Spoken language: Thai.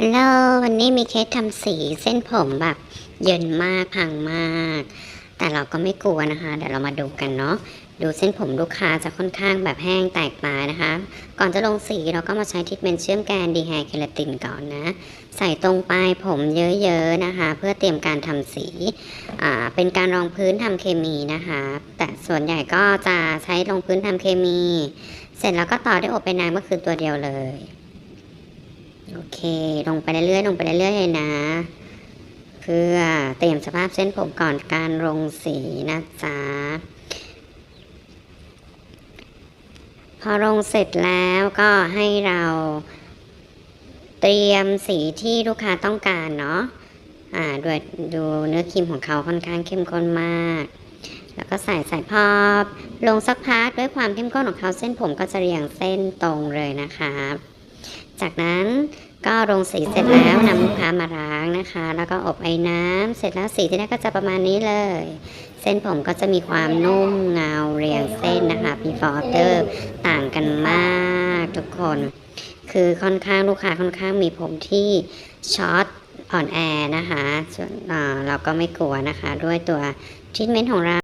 ฮัลโหลวันนี้มีเคสทำสีเส้นผมแบบเยินมากพังมาก แต่เราก็ไม่กลัวนะคะ เดี๋ยวเรามาดูกันเนาะดูเส้นผมลูกค้าจะค่อนข้างแบบแห้งแตกปลายนะคะ ก่อนจะลงสีเราก็มาใช้ทรีทเมนเชื่อมแกนดีแฮเคลาตินก่อนนะ ใส่ตรงปลายผมเยอะๆนะคะ เพื่อเตรียมการทำสีอ่าเป็นการรองพื้นทำเคมีนะคะ แต่ส่วนใหญ่ก็จะใช้รองพื้นทำเคมี เสร็จแล้วก็ต่อด้วยอบไปนานก็คือตัวเดียวเลย โอเค ลงไปเรื่อยๆลงไปเรื่อยๆเลยนะ เพื่อเตรียมสภาพเส้นผมก่อนการลงสีนะจ๊ะพอลงเสร็จแล้วก็ให้เราเตรียมสีที่ลูกค้าต้องการเนาะอ่าด,ดูเนื้อครีมของเขาค่อนข้างเข้มข้นมาก แล้วก็ใส่ใส่พอลงสักพักด้วยความเข้มข้นของเขาเส้นผมก็จะเรียงเส้นตรงเลยนะคะ จากนั้นก็ลงสีเสร็จแล้วนำลูกค้ามาล้างนะคะ แล้วก็อบไอ้น้ำเสร็จแล้วสีที่ได้ก็จะประมาณนี้เลย เส้นผมก็จะมีความนุ่มเงาเรียงเส้นนะคะ before after ต่างกันมากทุกคน คือค่อนข้างลูกค้าค่อนข้างมีผมที่ช็อตอ่อนแอนะคะส่วนอ่าเราก็ไม่กลัวนะคะ ด้วยตัวทรีทเมนต์ของเรา